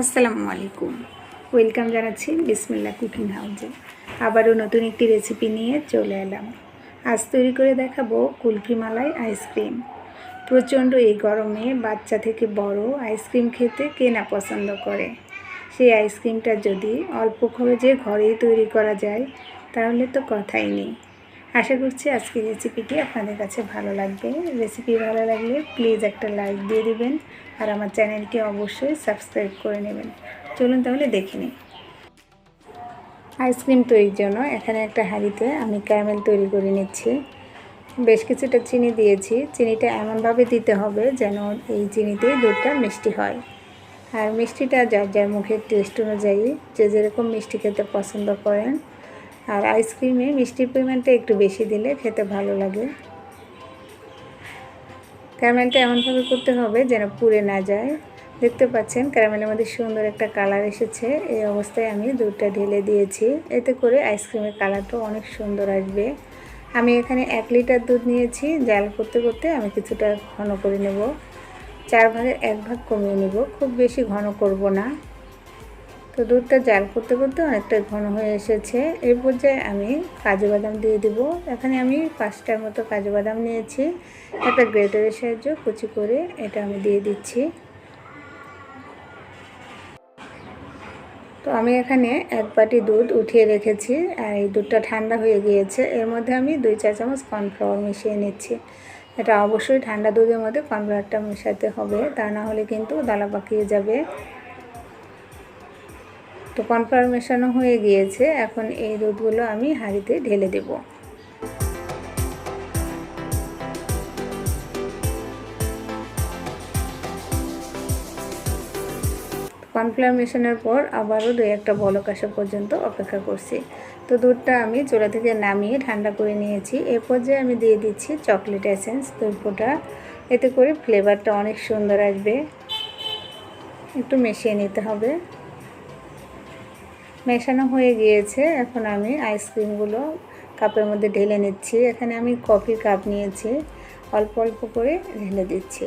আসসালামু আলাইকুম। ওয়েলকাম জানাচ্ছি বিসমিল্লা কুকিং হাউসে আবারও নতুন একটি রেসিপি নিয়ে চলে এলাম। আজ তৈরি করে দেখাবো কুলফি মালাই আইসক্রিম প্রচণ্ড এই গরমে বাচ্চা থেকে বড় আইসক্রিম খেতে কে না পছন্দ করে? সেই আইসক্রিমটা যদি অল্প খরচে ঘরেই তৈরি করা যায়, তাহলে তো কথাই নেই। আশা করছি আজকের রেসিপিটি আপনাদের কাছে ভালো লাগবে। রেসিপি ভালো লাগলে প্লিজ একটা লাইক দিয়ে দেবেন আর আমার চ্যানেলটি অবশ্যই সাবস্ক্রাইব করে নেবেন। চলুন তাহলে দেখে নিই। আইসক্রিম তৈরির জন্য এখানে একটা হাঁড়িতে আমি ক্যারামেল তৈরি করে নিচ্ছি। বেশ কিছুটা চিনি দিয়েছি। চিনিটা এমনভাবে দিতে হবে যেন এই চিনিতেই দুধটা মিষ্টি হয়। আর মিষ্টিটা যার যার মুখের টেস্ট অনুযায়ী যে যেরকম মিষ্টি খেতে পছন্দ করেন আর আইসক্রিমে মিষ্টির পরিমাণটা একটু বেশি দিলে খেতে ভালো লাগে। ক্যারামেলটা এমনভাবে করতে হবে যেন পুড়ে না যায়। দেখতে পাচ্ছেন, ক্যারামেলের মধ্যে সুন্দর একটা কালার এসেছে। এই অবস্থায় আমি দুধটা ঢেলে দিয়েছি। এতে করে আইসক্রিমের কালারটা অনেক সুন্দর আসবে। আমি এখানে এক লিটার দুধ নিয়েছি। জাল করতে করতে আমি কিছুটা ঘন করে নেব। চার ভাগের এক ভাগ কমিয়ে নেব। খুব বেশি ঘন করব না। তো দুধটা জাল করতে করতে অনেকটা ঘন হয়ে এসেছে। এই পর্যায়ে আমি কাজু বাদাম দিয়ে দিব। এখানে আমি পাঁচটার মতো কাজু বাদাম নিয়েছি। একটা গ্রেটারের সাহায্য কুচি করে এটা আমি দিয়ে দিচ্ছি। তো আমি এখানে এক বাটি দুধ উঠিয়ে রেখেছি আর এই দুধটা ঠান্ডা হয়ে গিয়েছে। এর মধ্যে আমি দুই চা চামচ কর্নফ্লাওয়ার মিশিয়ে নিচ্ছি। এটা অবশ্যই ঠান্ডা দুধের মধ্যে কর্নফ্লাওয়ারটা মেশাতে হবে, তা না হলে কিন্তু দালা পাকিয়ে যাবে। তো কর্নফ্লাওয়ার মেশানো হয়ে গিয়েছে। এখন এই দুধগুলো আমি হাঁড়িতে ঢেলে দেব। কর্নফ্লাওয়ার মেশানোর পর আবারও দু একটা বলক আসা পর্যন্ত অপেক্ষা করছি। তো দুধটা আমি চুলা থেকে নামিয়ে ঠান্ডা করে নিয়েছি। এ পর্যায়ে আমি দিয়ে দিচ্ছি চকলেট এসেন্স ফোঁটা এতে করে ফ্লেভারটা অনেক সুন্দর আসবে। একটু মিশিয়ে নিতে হবে। মেশানো হয়ে গিয়েছে। এখন আমি আইসক্রিমগুলো কাপের মধ্যে ঢেলে নিচ্ছি। এখানে আমি কফির কাপ নিয়েছি। অল্প অল্প করে ঢেলে দিচ্ছি।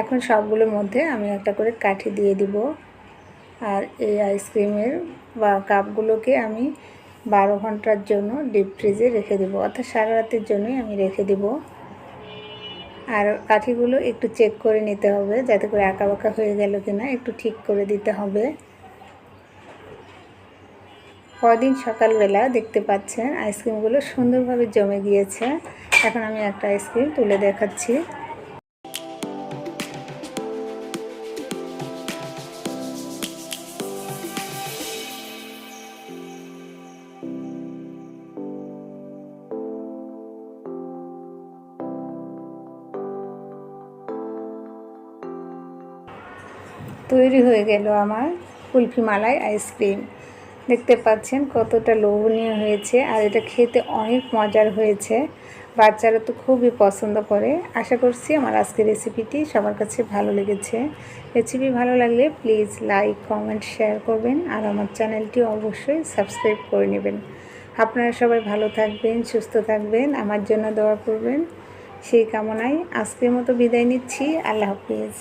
এখন সবগুলোর মধ্যে আমি একটা করে কাঠি দিয়ে দিব। আর এই আইসক্রিমের বা কাপগুলোকে আমি বারো ঘণ্টার জন্য ডিপ ফ্রিজে রেখে দেবো। অর্থাৎ সারা রাতের জন্যই আমি রেখে দেব। আর কাঠিগুলো একটু চেক করে নিতে হবে, যাতে করে আঁকা বাঁকা হয়ে গেল কিনা, একটু ঠিক করে দিতে হবে। কদিন সকালবেলা দেখতে পাচ্ছেন আইসক্রিমগুলো সুন্দরভাবে জমে গিয়েছে। এখন আমি একটা আইসক্রিম তুলে দেখাচ্ছি। তৈরি হয়ে গেল আমার কুলফি মালাই আইসক্রিম। দেখতে পাচ্ছেন কতটা লোভনীয় হয়েছে আর এটা খেতে অনেক মজার হয়েছে। বাচ্চারা তো খুবই পছন্দ করে। আশা করছি আমার আজকের রেসিপিটি সবার কাছে ভালো লেগেছে। রেসিপি ভালো লাগলে প্লিজ লাইক, কমেন্ট, শেয়ার করবেন আর আমার চ্যানেলটি অবশ্যই সাবস্ক্রাইব করে নেবেন। আপনারা সবাই ভালো থাকবেন, সুস্থ থাকবেন, আমার জন্য দোয়া করবেন। সেই কামনায় আজকের মতো বিদায় নিচ্ছি। আল্লাহ হাফিজ।